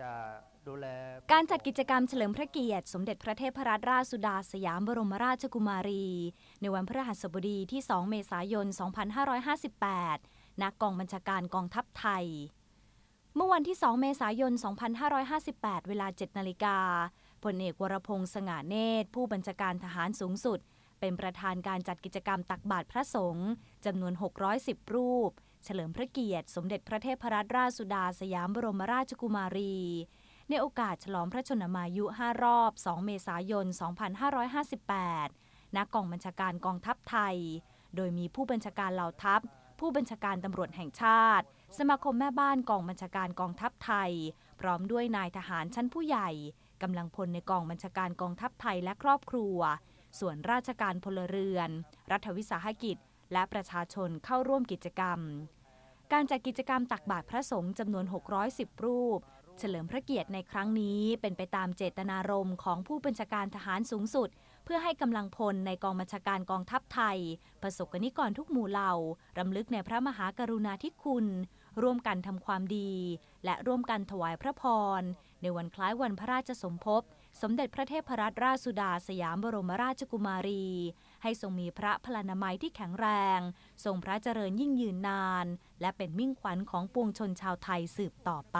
จะดูแลการจัดกิจกรรมเฉลิมพระเกียรติ สมเด็จพระเทพรัตนราชสุดาสยามบรมราชกุมารี ในวันพฤหัสบดีที่ 2 เมษายน 2558 ณ กองบัญชาการกองทัพไทย เมื่อวันที่ 2 เมษายน 2558 เวลา 7 นาฬิกาพลเอกวรพงษ์สง่าเนตร ผู้บัญชาการทหารสูงสุด เป็นประธานการจัดกิจกรรมตักบาตรพระสงฆ์จำนวน 610 รูป เฉลิมพระเกียรติ สมเด็จพระเทพรัตนราชสุดาสยามบรมราชกุมารี ในโอกาสฉลองพระชนมายุ 5 รอบ 2 เมษายน 2558 ณ กองบัญชาการกองทัพไทย โดยมีผู้บัญชาการเหล่าทัพ ผู้บัญชาการตำรวจแห่งชาติ สมาคมแม่บ้านกองบัญชาการกองทัพไทย พร้อมด้วยนายทหารชั้นผู้ใหญ่กำลังพลในกองบัญชาการกองทัพไทยและครอบครัว ส่วนราชการพลเรือน รัฐวิสาหกิจ และประชาชนเข้าร่วมกิจกรรม การจัดกิจกรรมตักบาตรพระสงฆ์จำนวน 610 รูป เฉลิมพระเกียรติในครั้งนี้เป็นไปตามเจตนารมณ์ของผู้บัญชาการทหารสูงสุด เพื่อให้กำลังพลในกองบัญชาการกองทัพไทย ประสบกนิกรทุกหมู่เหล่ารำลึกในพระมหากรุณาธิคุณ ร่วมกันทำความดี และร่วมกันถวายพระพร ในวันคล้ายวันพระราชสมภพ สมเด็จพระเทพรัตนราชสุดาสยามบรมราชกุมารี ให้ทรงมีพระพลานามัยที่แข็งแรง ทรงพระเจริญยิ่งยืนนาน และเป็นมิ่งขวัญของปวงชนชาวไทยสืบต่อไป